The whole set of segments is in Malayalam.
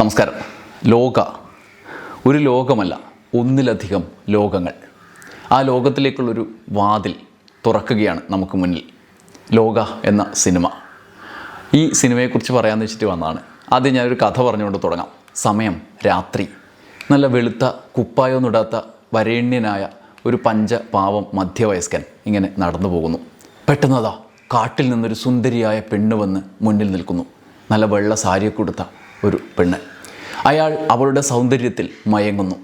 നമസ്കാരം. ലോക ഒരു ലോകമല്ല ഒന്നിലധികം ലോകങ്ങൾ. ആ ലോകത്തിലേക്കുള്ളൊരു വാതിൽ തുറക്കുകയാണ് നമുക്ക് മുന്നിൽ. ലോക എന്ന സിനിമ. ഈ സിനിമയെക്കുറിച്ച് പറയാമെന്ന് വെച്ചിട്ട് വന്നതാണ്. ആദ്യം ഞാനൊരു കഥ പറഞ്ഞുകൊണ്ട് തുടങ്ങാം. സമയം രാത്രി. നല്ല വെളുത്ത കുപ്പായൊന്നിടാത്ത വരേണ്യനായ ഒരു പഞ്ച പാവം മധ്യവയസ്കൻ ഇങ്ങനെ നടന്നു പോകുന്നു. പെട്ടെന്നതാ കാട്ടിൽ നിന്നൊരു സുന്ദരിയായ പെണ്ണ് വന്ന് മുന്നിൽ നിൽക്കുന്നു. നല്ല വെള്ള സാരിയൊക്കെ കൊടുത്ത ഒരു പെണ്ണ്. അയാൾ അവളുടെ സൗന്ദര്യത്തിൽ മയങ്ങുന്നു.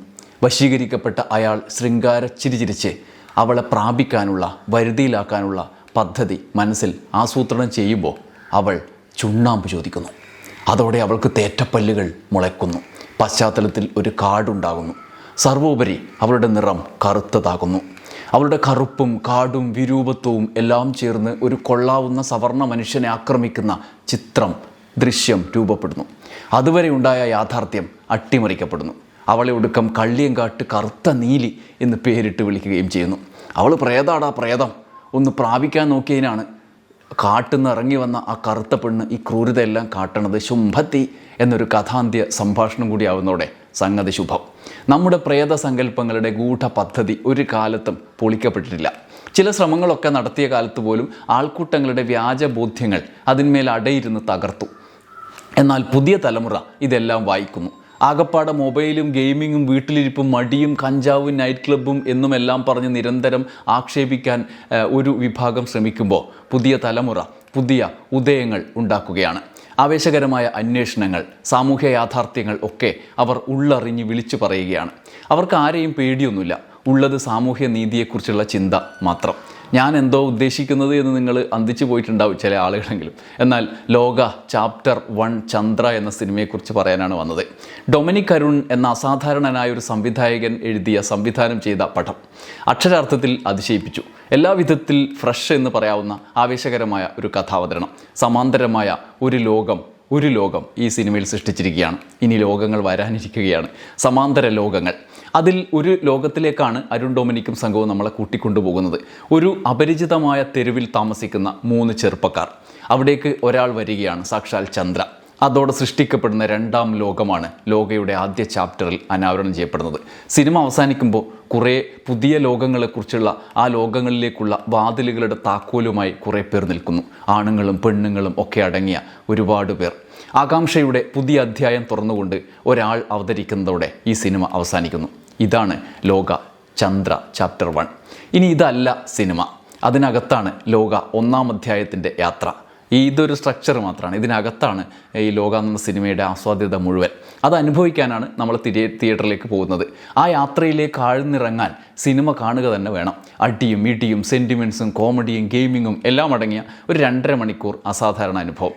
വശീകരിക്കപ്പെട്ട അയാൾ ശൃംഗാര ചിരിചിരിച്ച് അവളെ പ്രാപിക്കാനുള്ള വരുതിയിലാക്കാനുള്ള പദ്ധതി മനസ്സിൽ ആസൂത്രണം ചെയ്യുമ്പോൾ അവൾ ചുണ്ണാമ്പ് ചോദിക്കുന്നു. അതോടെ അവൾക്ക് തേറ്റപ്പല്ലുകൾ മുളയ്ക്കുന്നു. പശ്ചാത്തലത്തിൽ ഒരു കാടുണ്ടാകുന്നു. സർവോപരി അവളുടെ നിറം കറുത്തതാകുന്നു. അവളുടെ കറുപ്പും കാടും വിരൂപത്വവും എല്ലാം ചേർന്ന് ഒരു കൊള്ളാവുന്ന സവർണ മനുഷ്യനെ ആക്രമിക്കുന്ന ചിത്രം ദൃശ്യം രൂപപ്പെടുന്നു. അതുവരെ ഉണ്ടായ യാഥാർത്ഥ്യം അട്ടിമറിക്കപ്പെടുന്നു. അവളെ ഒടുക്കം കള്ളിയങ്കാട്ട് കറുത്ത നീലി എന്ന് പേരിട്ട് വിളിക്കുകയും ചെയ്യുന്നു. അവൾ പ്രേതാടാ പ്രേതം. ഒന്ന് പ്രാപിക്കാൻ നോക്കിയതിനാണ്. കാട്ടിൽ നിന്ന് ഇറങ്ങി വന്ന ആ കറുത്ത പെണ്ണ് ഈ ക്രൂരതയെല്ലാം കാട്ടണത് ശുംഭത്തി എന്നൊരു കഥാന്ത്യ സംഭാഷണം കൂടി ആവുന്നതോടെ സംഗതി ശുഭം. നമ്മുടെ പ്രേത സങ്കല്പങ്ങളുടെ ഗൂഢ പദ്ധതി ഒരു കാലത്തും പൊളിക്കപ്പെട്ടിട്ടില്ല. ചില ശ്രമങ്ങളൊക്കെ നടത്തിയ കാലത്ത് പോലും ആൾക്കൂട്ടങ്ങളുടെ വ്യാജബോധ്യങ്ങൾ അതിന്മേൽ അടയിരുന്ന് തകർത്തു. എന്നാൽ പുതിയ തലമുറ ഇതെല്ലാം വായിക്കുന്നു. ആകപ്പാടെ മൊബൈലും ഗെയിമിങ്ങും വീട്ടിലിരിപ്പും മടിയും കഞ്ചാവും നൈറ്റ് ക്ലബ്ബും എന്നുമെല്ലാം പറഞ്ഞ് നിരന്തരം ആക്ഷേപിക്കാൻ ഒരു വിഭാഗം ശ്രമിക്കുമ്പോൾ പുതിയ തലമുറ പുതിയ ഉദയങ്ങൾ ഉണ്ടാക്കുകയാണ്. ആവേശകരമായ അന്വേഷണങ്ങൾ സാമൂഹ്യ യാഥാർത്ഥ്യങ്ങൾ ഒക്കെ അവർ ഉള്ളറിഞ്ഞ് വിളിച്ചു പറയുകയാണ്. അവർക്ക് ആരെയും പേടിയൊന്നുമില്ല. ഉള്ളത് സാമൂഹ്യ നീതിയെക്കുറിച്ചുള്ള ചിന്ത മാത്രം. ഞാൻ എന്തോ ഉദ്ദേശിക്കുന്നത് എന്ന് നിങ്ങൾ അന്തിച്ചു പോയിട്ടുണ്ടാവും ചില ആളുകളെങ്കിലും. എന്നാൽ ലോക ചാപ്റ്റർ വൺ ചന്ദ്ര എന്ന സിനിമയെക്കുറിച്ച് പറയാനാണ് വന്നത്. ഡൊമിനിക് അരുൺ എന്ന അസാധാരണനായ ഒരു സംവിധായകൻ എഴുതിയ സംവിധാനം ചെയ്ത പടം. അക്ഷരാർത്ഥത്തിൽ അതിശയിപ്പിച്ചു. എല്ലാവിധത്തിൽ ഫ്രഷ് എന്ന് പറയാവുന്ന ആവേശകരമായ ഒരു കഥാവതരണം. സമാന്തരമായ ഒരു ലോകം ഒരു ലോകം ഈ സിനിമയിൽ സൃഷ്ടിച്ചിരിക്കുകയാണ്. ഇനി ലോകങ്ങൾ വരാനിരിക്കുകയാണ്. സമാന്തര ലോകങ്ങൾ. അതിൽ ഒരു ലോകത്തിലേക്കാണ് അരുൺ ഡൊമിനിക്കും സംഘവും നമ്മളെ കൂട്ടിക്കൊണ്ടുപോകുന്നത്. ഒരു അപരിചിതമായ തെരുവിൽ താമസിക്കുന്ന മൂന്ന് ചെറുപ്പക്കാർ. അവിടേക്ക് ഒരാൾ വരികയാണ് സാക്ഷാൽ ചന്ദ്ര. അതോടെ സൃഷ്ടിക്കപ്പെടുന്ന രണ്ടാം ലോകമാണ് ലോകയുടെ ആദ്യ ചാപ്റ്ററിൽ അനാവരണം ചെയ്യപ്പെടുന്നത്. സിനിമ അവസാനിക്കുമ്പോൾ കുറേ പുതിയ ലോകങ്ങളെക്കുറിച്ചുള്ള ആ ലോകങ്ങളിലേക്കുള്ള വാതിലുകളുടെ താക്കോലുമായി കുറേ പേർ നിൽക്കുന്നു. ആണുങ്ങളും പെണ്ണുങ്ങളും ഒക്കെ അടങ്ങിയ ഒരുപാട് പേർ. ആകാംക്ഷയുടെ പുതിയ അധ്യായം തുറന്നുകൊണ്ട് ഒരാൾ അവതരിക്കുന്നതോടെ ഈ സിനിമ അവസാനിക്കുന്നു. ഇതാണ് ലോക ചന്ദ്ര ചാപ്റ്റർ വൺ. ഇനി ഇതല്ല സിനിമ. അതിനകത്താണ് ലോക ഒന്നാം അധ്യായത്തിന്റെ യാത്ര. ഇതൊരു സ്ട്രക്ചർ മാത്രമാണ് ഇതിനകത്താണ് ഈ ലോക എന്ന സിനിമയുടെ ആസ്വാദ്യത മുഴുവൻ. അത് അനുഭവിക്കാനാണ് നമ്മൾ തിയേറ്ററിലേക്ക് പോകുന്നത്. ആ യാത്രയിലേക്ക് ആഴ്ന്നിറങ്ങാൻ സിനിമ കാണുക തന്നെ വേണം. അടിയും ഇടിയും സെന്റിമെൻസും കോമഡിയും ഗെയിമിങ്ങും എല്ലാം അടങ്ങിയ ഒരു രണ്ടര മണിക്കൂർ അസാധാരണ അനുഭവം.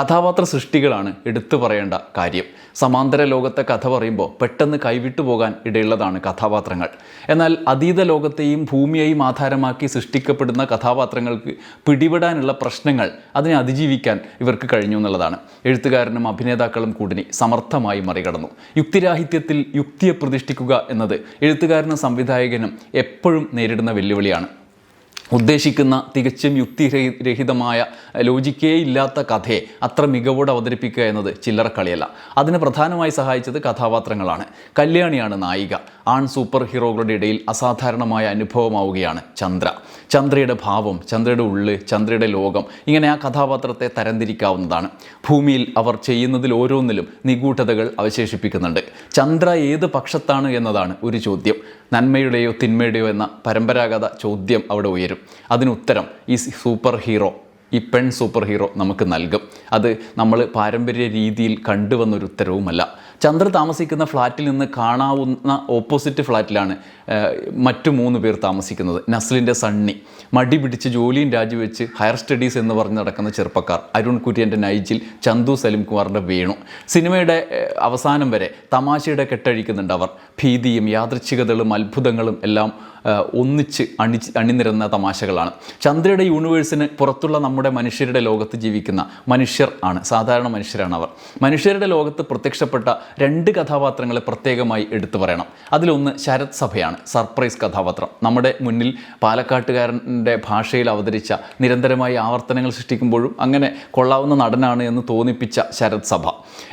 കഥാപാത്ര സൃഷ്ടികളാണ് എടുത്തു പറയേണ്ട കാര്യം. സമാന്തര ലോകത്തെ കഥ പറയുമ്പോൾ പെട്ടെന്ന് കൈവിട്ടു പോകാൻ ഇടയുള്ളതാണ് കഥാപാത്രങ്ങൾ. എന്നാൽ അതീത ലോകത്തെയും ഭൂമിയെയും ആധാരമാക്കി സൃഷ്ടിക്കപ്പെടുന്ന കഥാപാത്രങ്ങൾക്ക് പിടിപെടാനുള്ള പ്രശ്നങ്ങൾ അതിനെ അതിജീവിക്കാൻ ഇവർക്ക് കഴിഞ്ഞു എന്നുള്ളതാണ്. എഴുത്തുകാരനും അഭിനേതാക്കളും കൂടിനി സമർത്ഥമായി മറികടന്നു. യുക്തിരാഹിത്യത്തിൽ യുക്തിയെ പ്രതിഷ്ഠിക്കുക എന്നത് എഴുത്തുകാരനും സംവിധായകനും എപ്പോഴും നേരിടുന്ന വെല്ലുവിളിയാണ്. ഉദ്ദേശിക്കുന്ന തികച്ചും യുക്തിരഹിതമായ ലോജിക്കേ ഇല്ലാത്ത കഥയെ അത്ര മികവോടെ അവതരിപ്പിക്കുക എന്നത് ചില്ലറ കളിയല്ല അതിന് പ്രധാനമായി സഹായിച്ചത് കഥാപാത്രങ്ങളാണ്. കല്യാണിയാണ് നായിക. ആൺ സൂപ്പർ ഹീറോകളുടെ ഇടയിൽ അസാധാരണമായ അനുഭവമാവുകയാണ് ചന്ദ്ര. ചന്ദ്രയുടെ ഭാവം ചന്ദ്രയുടെ ഉള്ള് ചന്ദ്രയുടെ ലോകം ഇങ്ങനെ ആ കഥാപാത്രത്തെ തരംതിരിക്കാവുന്നതാണ്. ഭൂമിയിൽ അവർ ചെയ്യുന്നതിൽ ഓരോന്നിലും നിഗൂഢതകൾ അവശേഷിപ്പിക്കുന്നുണ്ട്. ചന്ദ്ര ഏത് പക്ഷത്താണ് എന്നതാണ് ഒരു ചോദ്യം. നന്മയുടെയോ തിന്മയുടെയോ എന്ന പരമ്പരാഗത ചോദ്യം അവിടെ ഉയരും. അതിനുത്തരം ഈ സൂപ്പർ ഹീറോ ഈ പെൺ സൂപ്പർ ഹീറോ നമുക്ക് നൽകും. അത് നമ്മൾ പാരമ്പര്യ രീതിയിൽ കണ്ടുവന്നൊരു ഉത്തരവുമല്ല. ചന്ദ്ര താമസിക്കുന്ന ഫ്ലാറ്റിൽ നിന്ന് കാണാവുന്ന ഓപ്പോസിറ്റ് ഫ്ലാറ്റിലാണ് മറ്റു മൂന്ന് പേർ താമസിക്കുന്നത്. നസ്ലിന്റെ സണ്ണി. മടി പിടിച്ച് ജോലിയും രാജിവെച്ച് ഹയർ സ്റ്റഡീസ് എന്ന് പറഞ്ഞ് നടക്കുന്ന ചെറുപ്പക്കാർ. അരുൺ കുര്യന്റെ നൈജിൽ ചന്തു സലിംകുമാറിന്റെ വേണു. സിനിമയുടെ അവസാനം വരെ തമാശയുടെ കെട്ടഴിക്കുന്നുണ്ട് അവർ. ഭീതിയും യാദൃച്ഛികതകളും അത്ഭുതങ്ങളും എല്ലാം ഒന്നിച്ച് അണി അണിനിരന്ന തമാശകളാണ്. ചന്ദ്രയുടെ യൂണിവേഴ്സിന് പുറത്തുള്ള നമ്മുടെ മനുഷ്യരുടെ ലോകത്ത് ജീവിക്കുന്ന മനുഷ്യർ ആണ് സാധാരണ മനുഷ്യരാണ് അവർ. മനുഷ്യരുടെ ലോകത്ത് പ്രത്യക്ഷപ്പെട്ട രണ്ട് കഥാപാത്രങ്ങളെ പ്രത്യേകമായി എടുത്തു പറയണം. അതിലൊന്ന് ശരത് സഭയാണ് സർപ്രൈസ് കഥാപാത്രം. നമ്മുടെ മുന്നിൽ പാലക്കാട്ടുകാരന്റെ ഭാഷയിൽ അവതരിച്ച നിരന്തരമായി ആവർത്തനങ്ങൾ സൃഷ്ടിക്കുമ്പോഴും അങ്ങനെ കൊള്ളാവുന്ന നടനാണ് എന്ന് തോന്നിപ്പിച്ച ശരത് സഭ.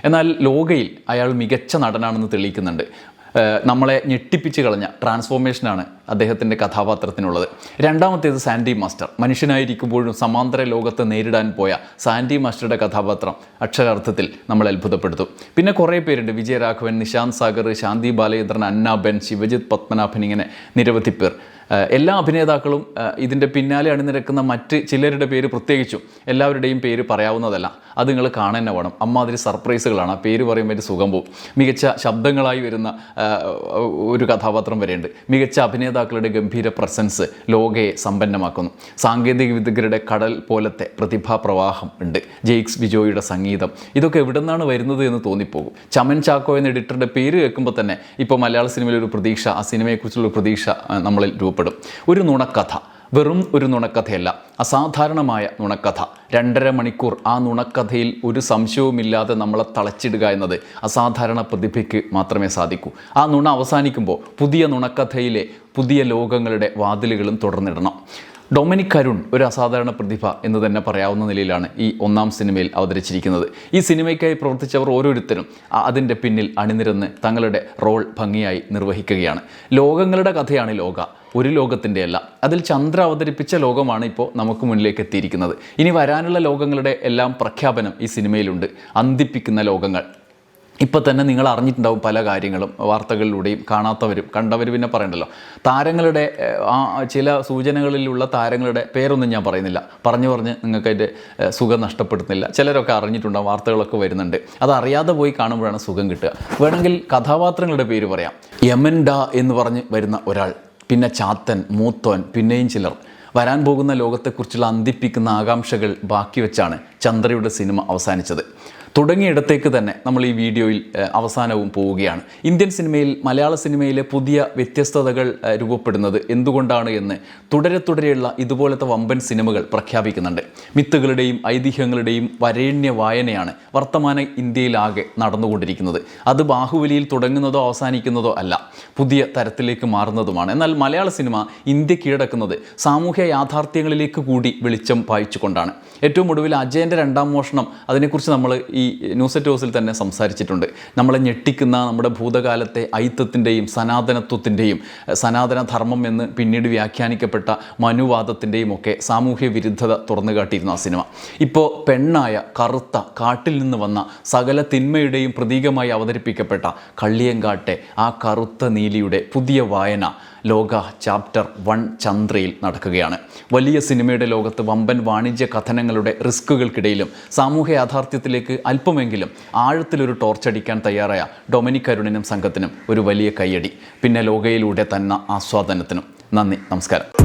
എന്നാൽ ലോകയിൽ അയാൾ മികച്ച നടനാണെന്ന് തെളിയിക്കുന്നുണ്ട്. നമ്മളെ ഞെട്ടിപ്പിച്ച് കളഞ്ഞ ട്രാൻസ്ഫോർമേഷനാണ് അദ്ദേഹത്തിന്റെ കഥാപാത്രത്തിനുള്ളത്. രണ്ടാമത്തേത് സാൻഡി മാസ്റ്റർ. മനുഷ്യനായിരിക്കുമ്പോഴും സമാന്തര ലോകത്തെ നേരിടാൻ പോയ സാൻഡി മാസ്റ്ററുടെ കഥാപാത്രം അക്ഷരാർത്ഥത്തിൽ നമ്മൾ അത്ഭുതപ്പെടുത്തും. പിന്നെ കുറേ പേരുണ്ട്. വിജയരാഘവൻ നിശാന്ത് സാഗർ ശാന്തി ബാലചന്ദ്രൻ അന്നാബെൻ ശിവജിത് പത്മനാഭൻ ഇങ്ങനെ നിരവധി പേർ. എല്ലാ അഭിനേതാക്കളും ഇതിന്റെ പിന്നാലെ അണിനിരക്കുന്ന മറ്റ് ചിലരുടെ പേര് പ്രത്യേകിച്ചും എല്ലാവരുടെയും പേര് പറയാവുന്നതല്ല. അത് നിങ്ങൾ കാണാൻ തന്നെ വേണം. അമ്മാതിരി സർപ്രൈസുകളാണ്. ആ പേര് പറയുമ്പോൾ ഒരു സുഖം പോവും. മികച്ച ശബ്ദങ്ങളായി വരുന്ന ഒരു കഥാപാത്രം വരെയുണ്ട്. മികച്ച അഭിനേതാക്കളുടെ ഗംഭീര പ്രസൻസ് ലോകയെ സമ്പന്നമാക്കുന്നു. സാങ്കേതിക വിദഗ്ധരുടെ കടൽ പോലത്തെ പ്രതിഭാപ്രവാഹം ഉണ്ട്. ജെയ്ക്സ് ബിജോയുടെ സംഗീതം. ഇതൊക്കെ എവിടെ നിന്നാണ് വരുന്നത് എന്ന് തോന്നിപ്പോകും. ചമൻ ചാക്കോ എന്ന എഡിറ്ററുടെ പേര് കേൾക്കുമ്പോൾ തന്നെ ഇപ്പോൾ മലയാള സിനിമയിൽ ഒരു പ്രതീക്ഷ ആ സിനിമയെക്കുറിച്ചുള്ള പ്രതീക്ഷ നമ്മളിൽ നമ്മളിൽ രൂപപ്പെടും. ഒരു നുണക്കഥ. വെറും ഒരു നുണക്കഥയല്ല. അസാധാരണമായ നുണക്കഥ. രണ്ടര മണിക്കൂർ ആ നുണക്കഥയിൽ ഒരു സംശയവുമില്ലാതെ നമ്മളെ തളച്ചിടുക എന്നത് അസാധാരണ പ്രതിഭയ്ക്ക് മാത്രമേ സാധിക്കൂ. ആ നുണ അവസാനിക്കുമ്പോൾ പുതിയ നുണക്കഥയിലെ പുതിയ ലോകങ്ങളുടെ വാതിലുകളും തുടർന്നിടണം. ഡൊമിനിക് കരുൺ ഒരു അസാധാരണ പ്രതിഭ എന്ന് തന്നെ പറയാവുന്ന നിലയിലാണ് ഈ ഒന്നാം സിനിമയിൽ അവതരിച്ചിരിക്കുന്നത്. ഈ സിനിമയ്ക്കായി പ്രവർത്തിച്ചവർ ഓരോരുത്തരും അതിന്റെ പിന്നിൽ അണിനിരന്ന് തങ്ങളുടെ റോൾ ഭംഗിയായി നിർവഹിക്കുകയാണ്. ലോകങ്ങളുടെ കഥയാണ് ലോക. ഒരു ലോകത്തിന്റെ അല്ല അതിൽ ചന്ദ്ര അവതരിപ്പിച്ച ലോകമാണ് ഇപ്പോൾ നമുക്ക് മുന്നിലേക്ക് എത്തിയിരിക്കുന്നത്. ഇനി വരാനുള്ള ലോകങ്ങളുടെ എല്ലാം പ്രഖ്യാപനം ഈ സിനിമയിലുണ്ട്. അന്തിപ്പിക്കുന്ന ലോകങ്ങൾ. ഇപ്പം തന്നെ നിങ്ങൾ അറിഞ്ഞിട്ടുണ്ടാവും പല കാര്യങ്ങളും വാർത്തകളിലൂടെയും കാണാത്തവരും കണ്ടവർ പിന്നെ പറയണ്ടല്ലോ. താരങ്ങളുടെ ആ ചില സൂചനകളിലുള്ള താരങ്ങളുടെ പേരൊന്നും ഞാൻ പറയുന്നില്ല. പറഞ്ഞു പറഞ്ഞ് നിങ്ങൾക്ക് അതിന്റെ സുഖം നഷ്ടപ്പെടുന്നില്ല. ചിലരൊക്കെ അറിഞ്ഞിട്ടുണ്ടാവും വാർത്തകളൊക്കെ വരുന്നുണ്ട്. അത് അറിയാതെ പോയി കാണുമ്പോഴാണ് സുഖം കിട്ടുക. വേണമെങ്കിൽ കഥാപാത്രങ്ങളുടെ പേര് പറയാം. യമൻഡ എന്ന് പറഞ്ഞ് വരുന്ന ഒരാൾ. പിന്നെ ചാത്തൻ മൂത്തോൻ പിന്നെയും ചിലർ. വരാൻ പോകുന്ന ലോകത്തെക്കുറിച്ചുള്ള അന്തിപ്പിക്കുന്ന ആകാംക്ഷകൾ ബാക്കി വെച്ചാണ് ചന്ദ്രയുടെ സിനിമ അവസാനിച്ചത്. തുടങ്ങിയിടത്തേക്ക് തന്നെ നമ്മൾ ഈ വീഡിയോയിൽ അവസാനവും പോവുകയാണ്. ഇന്ത്യൻ സിനിമയിൽ മലയാള സിനിമയിലെ പുതിയ വ്യത്യസ്തതകൾ രൂപപ്പെടുന്നത് എന്തുകൊണ്ടാണ് എന്ന് തുടരെ തുടരെയുള്ള ഇതുപോലത്തെ വമ്പൻ സിനിമകൾ പ്രഖ്യാപിക്കുന്നുണ്ട്. മിത്തുകളുടെയും ഐതിഹ്യങ്ങളുടെയും വരേണ്യ വായനയാണ് വർത്തമാന ഇന്ത്യയിലാകെ നടന്നുകൊണ്ടിരിക്കുന്നത്. അത് ബാഹുബലിയിൽ തുടങ്ങുന്നതോ അവസാനിക്കുന്നതോ അല്ല പുതിയ തരത്തിലേക്ക് മാറുന്നതുമാണ്. എന്നാൽ മലയാള സിനിമ ഇന്ത്യ കീഴടക്കുന്നത് സാമൂഹ്യ യാഥാർത്ഥ്യങ്ങളിലേക്ക് കൂടി വെളിച്ചം പായിച്ചുകൊണ്ടാണ്. ഏറ്റവും ഒടുവിൽ അജയന്റെ രണ്ടാം മോഷണം അതിനെക്കുറിച്ച് നമ്മൾ ഈ ന്യൂസ് എറ്റ് ഹൗസിൽ തന്നെ സംസാരിച്ചിട്ടുണ്ട്. നമ്മളെ ഞെട്ടിക്കുന്ന നമ്മുടെ ഭൂതകാലത്തെ ഐത്തത്തിന്റെയും സനാതനത്വത്തിന്റെയും സനാതന ധർമ്മം എന്ന് പിന്നീട് വ്യാഖ്യാനിക്കപ്പെട്ട മനുവാദത്തിന്റെയും ഒക്കെ സാമൂഹ്യ വിരുദ്ധത തുറന്നു കാട്ടിയിരുന്ന ആ സിനിമ. ഇപ്പോൾ പെണ്ണായ കറുത്ത കാട്ടിൽ നിന്ന് വന്ന സകല തിന്മയുടെയും പ്രതീകമായി അവതരിപ്പിക്കപ്പെട്ട കള്ളിയങ്കാട്ടെ ആ കറുത്ത നീലിയുടെ പുതിയ വായന ലോക ചാപ്റ്റർ വൺ ചന്ദ്രയിൽ നടക്കുകയാണ്. വലിയ സിനിമയുടെ ലോകത്ത് വമ്പൻ വാണിജ്യ കഥനങ്ങളുടെ റിസ്ക്കുകൾക്കിടയിലും സാമൂഹ്യ യാഥാർത്ഥ്യത്തിലേക്ക് അല്പമെങ്കിലും ആഴത്തിലൊരു ടോർച്ചടിക്കാൻ തയ്യാറായ ഡൊമിനിക് അരുണിനും സംഘത്തിനും ഒരു വലിയ കയ്യടി. പിന്നെ ലോകയിലൂടെ തന്ന ആസ്വാദനത്തിനും. നന്ദി നമസ്കാരം.